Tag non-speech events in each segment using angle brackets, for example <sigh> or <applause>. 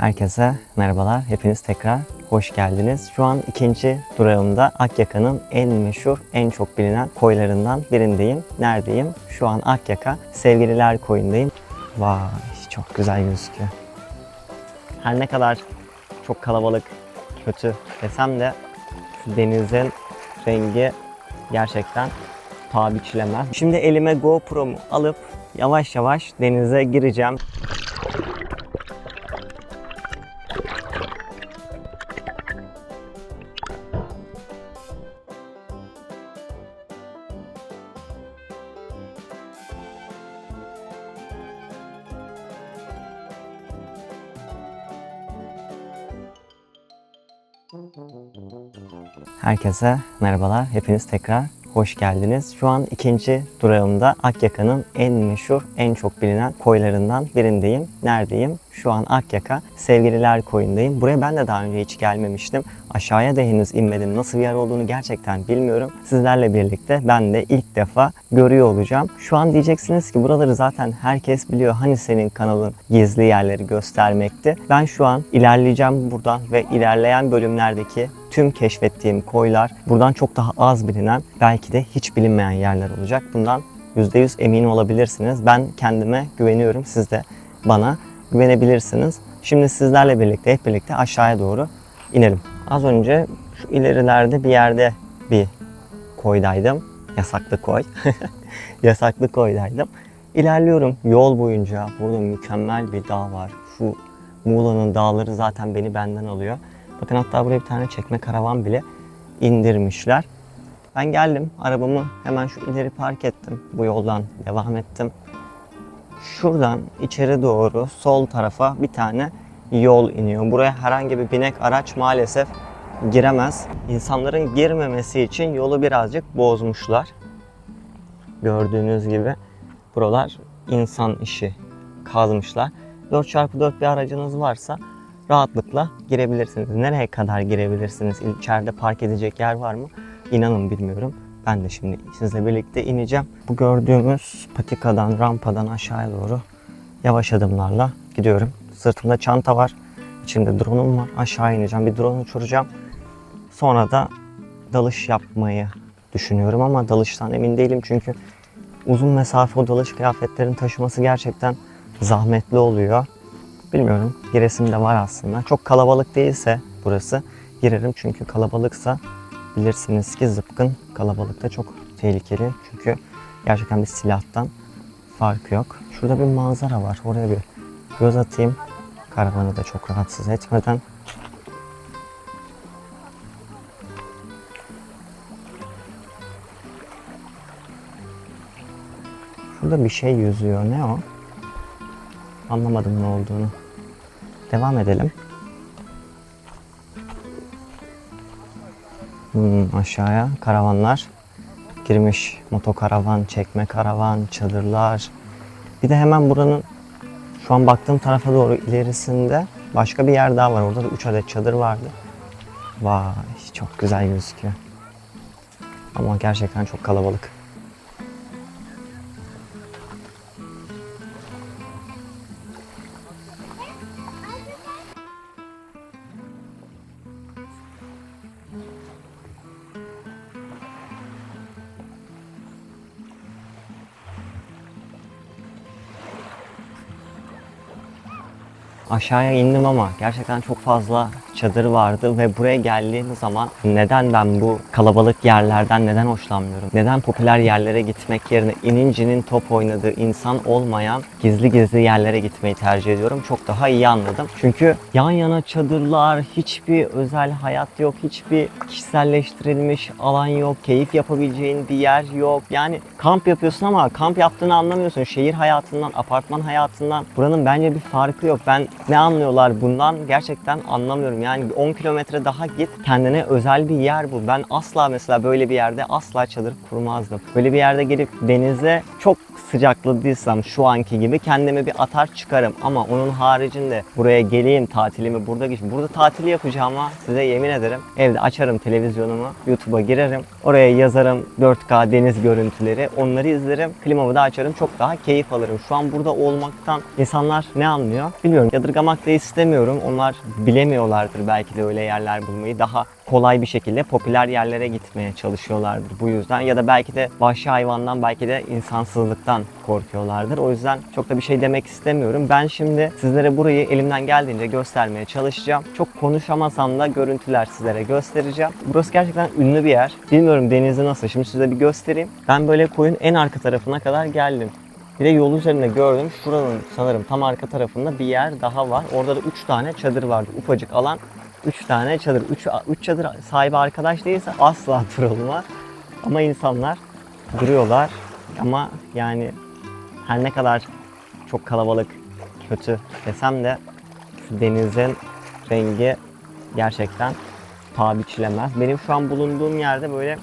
Herkese merhabalar. Hepiniz tekrar hoş geldiniz. Şu an ikinci durağımda Akyaka'nın en meşhur, en çok bilinen koylarından birindeyim. Neredeyim? Şu an Akyaka Sevgililer Koyu'ndayım. Vay çok güzel gözüküyor. Her ne kadar çok kalabalık, kötü desem de denizin rengi gerçekten paha biçilemez. Şimdi elime GoPro'mu alıp yavaş yavaş denize gireceğim. Herkese merhabalar. Hepiniz tekrar hoş geldiniz. Şu an ikinci durağımda Akyaka'nın en meşhur, en çok bilinen koylarından birindeyim. Neredeyim? Şu an Akyaka Sevgililer Koyu'ndayım. Buraya ben de daha önce hiç gelmemiştim. Aşağıya da henüz inmedim. Nasıl bir yer olduğunu gerçekten bilmiyorum. Sizlerle birlikte ben de ilk defa görüyor olacağım. Şu an diyeceksiniz ki buraları zaten herkes biliyor. Hani senin kanalın gizli yerleri göstermekti. Ben şu an ilerleyeceğim buradan ve ilerleyen bölümlerdeki tüm keşfettiğim koylar buradan çok daha az bilinen belki de hiç bilinmeyen yerler olacak. Bundan %100 emin olabilirsiniz. Ben kendime güveniyorum. Siz de bana güvenebilirsiniz. Şimdi sizlerle birlikte hep birlikte aşağıya doğru inelim. Az önce şu ilerilerde bir yerde bir koydaydım. Yasaklı koy. <laughs> Yasaklı koydaydım. İlerliyorum yol boyunca. Burada mükemmel bir dağ var. Şu Muğla'nın dağları zaten beni benden alıyor. Bakın hatta buraya bir tane çekme karavan bile indirmişler. Ben geldim arabamı hemen şu ileri park ettim. Bu yoldan devam ettim. Şuradan içeri doğru sol tarafa bir tane yol iniyor. Buraya herhangi bir binek araç maalesef giremez. İnsanların girmemesi için yolu birazcık bozmuşlar. Gördüğünüz gibi buralar insan işi kazmışlar. 4x4 bir aracınız varsa rahatlıkla girebilirsiniz. Nereye kadar girebilirsiniz? İçeride park edecek yer var mı? İnanın bilmiyorum. Ben de şimdi sizle birlikte ineceğim. Bu gördüğümüz patikadan, rampadan aşağıya doğru yavaş adımlarla gidiyorum. Sırtımda çanta var. İçimde drone'um var. Aşağı ineceğim. Bir drone uçuracağım. Sonra da dalış yapmayı düşünüyorum ama dalıştan emin değilim çünkü uzun mesafe o dalış kıyafetlerini taşıması gerçekten zahmetli oluyor. Bilmiyorum. Giresim de var aslında. Çok kalabalık değilse burası girerim çünkü kalabalıksa bilirsiniz ki zıpkın kalabalıkta çok tehlikeli. Çünkü gerçekten bir silahtan farkı yok. Şurada bir manzara var. Oraya bir göz atayım. Karavanı da çok rahatsız etmeden. Şurada bir şey yüzüyor. Ne o? Anlamadım ne olduğunu. Devam edelim. Hmm, aşağıya karavanlar girmiş. Motokaravan, çekme karavan, çadırlar. Bir de hemen buranın şu an baktığım tarafa doğru ilerisinde başka bir yer daha var. Orada da 3 adet çadır vardı. Vay çok güzel gözüküyor. Ama gerçekten çok kalabalık. Aşağıya indim ama gerçekten çok fazla çadır vardı ve buraya geldiğim zaman neden ben bu kalabalık yerlerden neden hoşlanmıyorum? Neden popüler yerlere gitmek yerine inincinin top oynadığı insan olmayan gizli gizli yerlere gitmeyi tercih ediyorum. Çok daha iyi anladım. Çünkü yan yana çadırlar, hiçbir özel hayat yok, hiçbir kişiselleştirilmiş alan yok, keyif yapabileceğin bir yer yok. Yani kamp yapıyorsun ama kamp yaptığını anlamıyorsun. Şehir hayatından, apartman hayatından buranın bence bir farkı yok. Ben ne anlıyorlar bundan gerçekten anlamıyorum. Yani 10 kilometre daha git kendine özel bir yer bul. Ben asla mesela böyle bir yerde asla çadır kurmazdım. Böyle bir yerde gelip denize çok sıcakladıysam şu anki gibi kendimi bir atar çıkarım. Ama onun haricinde buraya geleyim tatilimi burada geç. Burada tatil yapacağıma size yemin ederim. Evde açarım televizyonumu, YouTube'a girerim. Oraya yazarım 4K deniz görüntüleri. Onları izlerim. Klimamı da açarım. Çok daha keyif alırım. Şu an burada olmaktan insanlar ne anlıyor? Bilmiyorum. Yadırgamak da istemiyorum. Onlar bilemiyorlardır belki de öyle yerler bulmayı. Daha kolay bir şekilde popüler yerlere gitmeye çalışıyorlardır bu yüzden ya da belki de vahşi hayvandan belki de insansızlıktan korkuyorlardır. O yüzden çok da bir şey demek istemiyorum. Ben şimdi sizlere burayı elimden geldiğince göstermeye çalışacağım. Çok konuşamasam da görüntüler sizlere göstereceğim. Burası gerçekten ünlü bir yer. Bilmiyorum denizi nasıl. Şimdi size bir göstereyim. Ben böyle koyun en arka tarafına kadar geldim. Bir de yol üzerinde gördüm. Şuranın sanırım tam arka tarafında bir yer daha var. Orada da 3 tane çadır vardı. Ufacık alan 3 tane çadır. 3 3 çadır sahibi arkadaş değilse asla <laughs> durulmaz. Ama insanlar duruyorlar. Ama yani her ne kadar çok kalabalık, kötü desem de şu denizin rengi gerçekten paha biçilemez. Benim şu an bulunduğum yerde böyle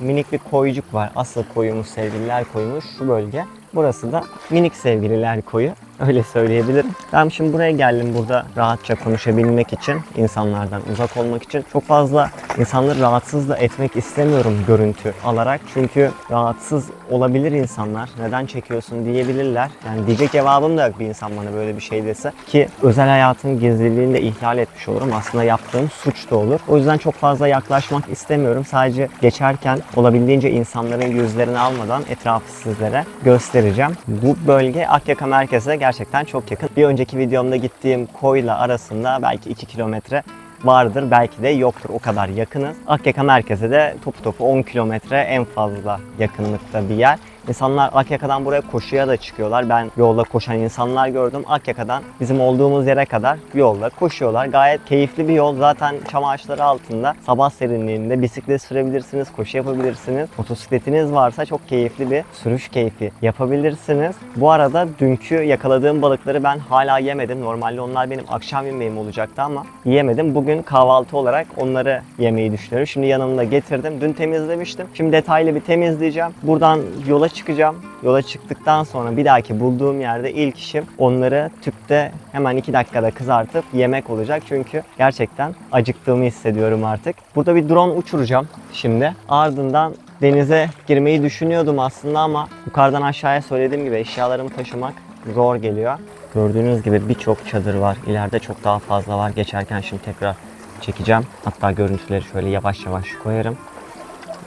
minik bir koyucuk var. Asıl koyumuz sevgililer koyumuz şu bölge. Burası da minik sevgililer koyu. Öyle söyleyebilirim. Ben şimdi buraya geldim burada rahatça konuşabilmek için, insanlardan uzak olmak için. Çok fazla insanları rahatsız da etmek istemiyorum görüntü alarak. Çünkü rahatsız olabilir insanlar. Neden çekiyorsun diyebilirler. Yani diyecek cevabım da yok bir insan bana böyle bir şey dese. Ki özel hayatın gizliliğini de ihlal etmiş olurum. Aslında yaptığım suç da olur. O yüzden çok fazla yaklaşmak istemiyorum. Sadece geçerken olabildiğince insanların yüzlerini almadan etrafı sizlere göstereceğim. Bu bölge Akyaka merkeze gerçekten çok yakın. Bir önceki videomda gittiğim koyla arasında belki 2 kilometre vardır. Belki de yoktur. O kadar yakınız. Akyaka merkeze de topu topu 10 kilometre en fazla yakınlıkta bir yer. İnsanlar Akyaka'dan buraya koşuya da çıkıyorlar. Ben yolda koşan insanlar gördüm. Akyaka'dan bizim olduğumuz yere kadar yolda koşuyorlar. Gayet keyifli bir yol. Zaten çam ağaçları altında sabah serinliğinde bisiklet sürebilirsiniz, koşu yapabilirsiniz. Motosikletiniz varsa çok keyifli bir sürüş keyfi yapabilirsiniz. Bu arada dünkü yakaladığım balıkları ben hala yemedim. Normalde onlar benim akşam yemeğim olacaktı ama yiyemedim. Bugün kahvaltı olarak onları yemeyi düşünüyorum. Şimdi yanımda getirdim. Dün temizlemiştim. Şimdi detaylı bir temizleyeceğim. Buradan yola çıkacağım. Yola çıktıktan sonra bir dahaki bulduğum yerde ilk işim onları tüpte hemen 2 dakikada kızartıp yemek olacak. Çünkü gerçekten acıktığımı hissediyorum artık. Burada bir drone uçuracağım şimdi. Ardından denize girmeyi düşünüyordum aslında ama yukarıdan aşağıya söylediğim gibi eşyalarımı taşımak zor geliyor. Gördüğünüz gibi birçok çadır var. İleride çok daha fazla var. Geçerken şimdi tekrar çekeceğim. Hatta görüntüleri şöyle yavaş yavaş koyarım.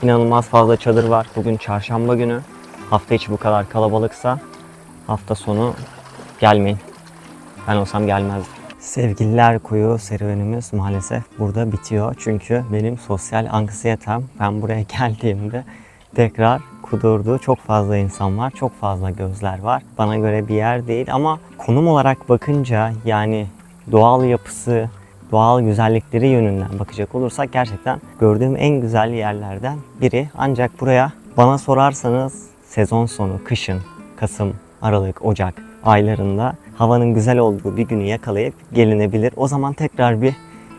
İnanılmaz fazla çadır var. Bugün çarşamba günü. Hafta içi bu kadar kalabalıksa hafta sonu gelmeyin. Ben olsam gelmezdim. Sevgililer koyu serüvenimiz maalesef burada bitiyor. Çünkü benim sosyal anksiyetem ben buraya <laughs> geldiğimde tekrar kudurdu. Çok fazla insan var, çok fazla gözler var. Bana göre bir yer değil ama konum olarak bakınca yani doğal yapısı, doğal güzellikleri yönünden bakacak olursak gerçekten gördüğüm en güzel yerlerden biri. Ancak buraya bana sorarsanız sezon sonu, kışın, Kasım, Aralık, Ocak aylarında havanın güzel olduğu bir günü yakalayıp gelinebilir. O zaman tekrar bir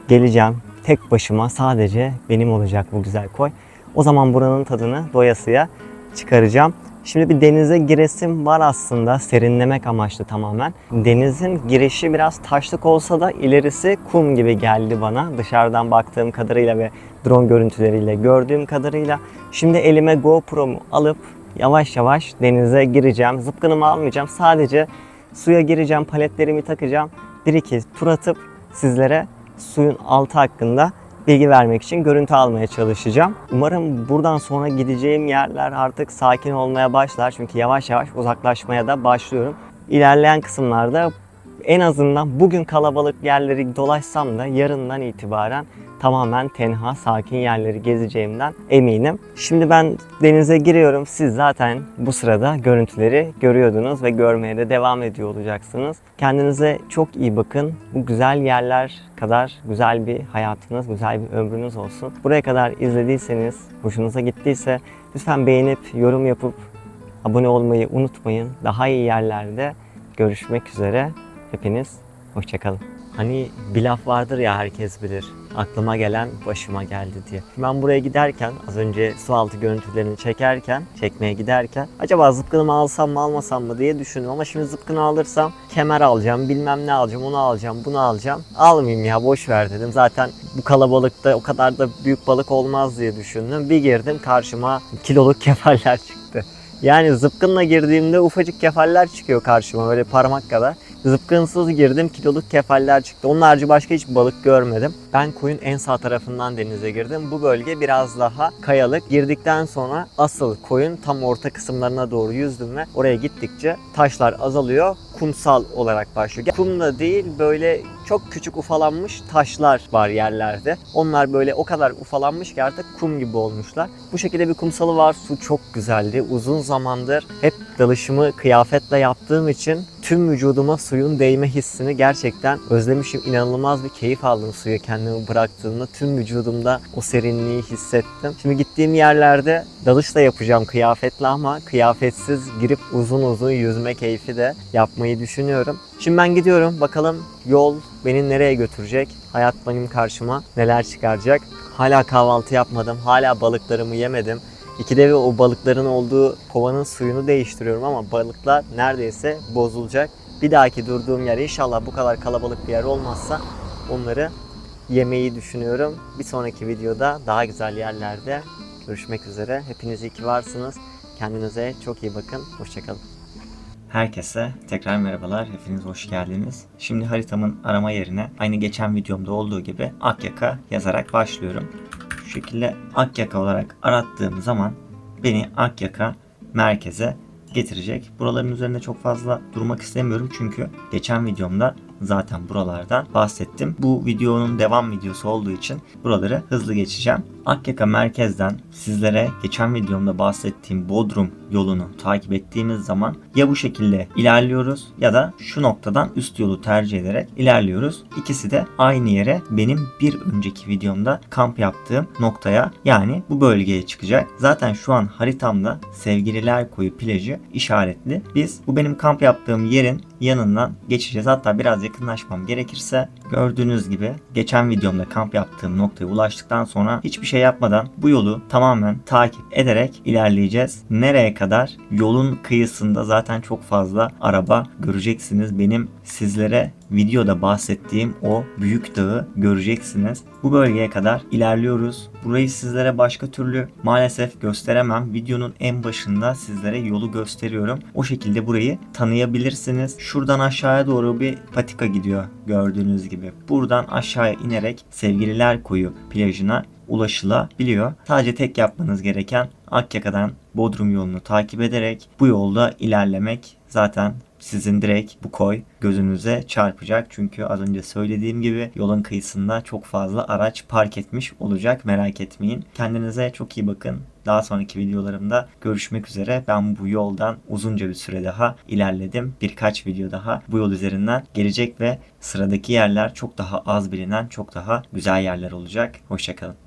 geleceğim. Tek başıma sadece benim olacak bu güzel koy. O zaman buranın tadını doyasıya çıkaracağım. Şimdi bir denize giresim var aslında serinlemek amaçlı tamamen. Denizin girişi biraz taşlık olsa da ilerisi kum gibi geldi bana dışarıdan baktığım kadarıyla ve drone görüntüleriyle gördüğüm kadarıyla. Şimdi elime GoPro'mu alıp yavaş yavaş denize gireceğim. Zıpkınımı almayacağım. Sadece suya gireceğim, paletlerimi takacağım. Bir iki tur atıp sizlere suyun altı hakkında bilgi vermek için görüntü almaya çalışacağım. Umarım buradan sonra gideceğim yerler artık sakin olmaya başlar. Çünkü yavaş yavaş uzaklaşmaya da başlıyorum. İlerleyen kısımlarda en azından bugün kalabalık yerleri dolaşsam da yarından itibaren tamamen tenha, sakin yerleri gezeceğimden eminim. Şimdi ben denize giriyorum. Siz zaten bu sırada görüntüleri görüyordunuz ve görmeye de devam ediyor olacaksınız. Kendinize çok iyi bakın. Bu güzel yerler kadar güzel bir hayatınız, güzel bir ömrünüz olsun. Buraya kadar izlediyseniz, hoşunuza gittiyse lütfen beğenip, yorum yapıp abone olmayı unutmayın. Daha iyi yerlerde görüşmek üzere. Hepiniz hoşçakalın. Hani bir laf vardır ya herkes bilir. aklıma gelen başıma geldi diye. Ben buraya giderken az önce su altı görüntülerini çekerken, çekmeye giderken acaba zıpkınımı alsam mı almasam mı diye düşündüm ama şimdi zıpkını alırsam kemer alacağım, bilmem ne alacağım, onu alacağım, bunu alacağım. Almayayım ya boş ver dedim. Zaten bu kalabalıkta o kadar da büyük balık olmaz diye düşündüm. Bir girdim karşıma kiloluk <laughs> kefaller çıktı. Yani zıpkınla girdiğimde ufacık kefaller çıkıyor karşıma böyle parmak kadar. Zıpkınsız girdim kiloluk kefaller çıktı. Onun harici başka hiçbir balık görmedim. Ben koyun en sağ tarafından denize girdim. Bu bölge biraz daha kayalık. Girdikten sonra asıl koyun tam orta kısımlarına doğru yüzdüm ve oraya gittikçe taşlar azalıyor. Kumsal olarak başlıyor. Kum da değil böyle çok küçük ufalanmış taşlar var yerlerde. Onlar böyle o kadar ufalanmış ki artık kum gibi olmuşlar. Bu şekilde bir kumsalı var. Su çok güzeldi. Uzun zamandır hep dalışımı kıyafetle yaptığım için tüm vücuduma suyun değme hissini gerçekten özlemişim. İnanılmaz bir keyif aldım suya kendimi bıraktığımda. Tüm vücudumda o serinliği hissettim. Şimdi gittiğim yerlerde dalış da yapacağım kıyafetle ama kıyafetsiz girip uzun uzun yüzme keyfi de yapmayı düşünüyorum. Şimdi ben gidiyorum. Bakalım yol beni nereye götürecek? Hayat benim karşıma neler çıkaracak? Hala kahvaltı yapmadım. Hala balıklarımı yemedim. İkide bir o balıkların olduğu kovanın suyunu değiştiriyorum ama balıklar neredeyse bozulacak. Bir dahaki durduğum yer inşallah bu kadar kalabalık bir yer olmazsa onları yemeyi düşünüyorum. Bir sonraki videoda daha güzel yerlerde görüşmek üzere. Hepiniz iyi ki varsınız. Kendinize çok iyi bakın. Hoşçakalın. Herkese tekrar merhabalar. Hepiniz hoş geldiniz. Şimdi haritamın arama yerine aynı geçen videomda olduğu gibi Akyaka yazarak başlıyorum. Şu şekilde Akyaka olarak arattığım zaman beni Akyaka merkeze getirecek. Buraların üzerinde çok fazla durmak istemiyorum çünkü geçen videomda zaten buralardan bahsettim. Bu videonun devam videosu olduğu için buraları hızlı geçeceğim. Akyaka merkezden sizlere geçen videomda bahsettiğim Bodrum yolunu takip ettiğimiz zaman ya bu şekilde ilerliyoruz ya da şu noktadan üst yolu tercih ederek ilerliyoruz. İkisi de aynı yere benim bir önceki videomda kamp yaptığım noktaya yani bu bölgeye çıkacak. Zaten şu an haritamda Sevgililer Koyu plajı işaretli. Biz bu benim kamp yaptığım yerin yanından geçeceğiz. Hatta biraz yakınlaşmam gerekirse gördüğünüz gibi geçen videomda kamp yaptığım noktaya ulaştıktan sonra hiçbir şey yapmadan bu yolu tamamen takip ederek ilerleyeceğiz. Nereye kadar? Yolun kıyısında zaten çok fazla araba göreceksiniz. Benim sizlere videoda bahsettiğim o büyük dağı göreceksiniz. Bu bölgeye kadar ilerliyoruz. Burayı sizlere başka türlü maalesef gösteremem. Videonun en başında sizlere yolu gösteriyorum. O şekilde burayı tanıyabilirsiniz. Şuradan aşağıya doğru bir patika gidiyor gördüğünüz gibi. Buradan aşağıya inerek Sevgililer Koyu plajına ulaşılabiliyor. Sadece tek yapmanız gereken Akyaka'dan Bodrum yolunu takip ederek bu yolda ilerlemek zaten sizin direkt bu koy gözünüze çarpacak. Çünkü az önce söylediğim gibi yolun kıyısında çok fazla araç park etmiş olacak. Merak etmeyin. Kendinize çok iyi bakın. Daha sonraki videolarımda görüşmek üzere. Ben bu yoldan uzunca bir süre daha ilerledim. Birkaç video daha bu yol üzerinden gelecek ve sıradaki yerler çok daha az bilinen, çok daha güzel yerler olacak. Hoşçakalın.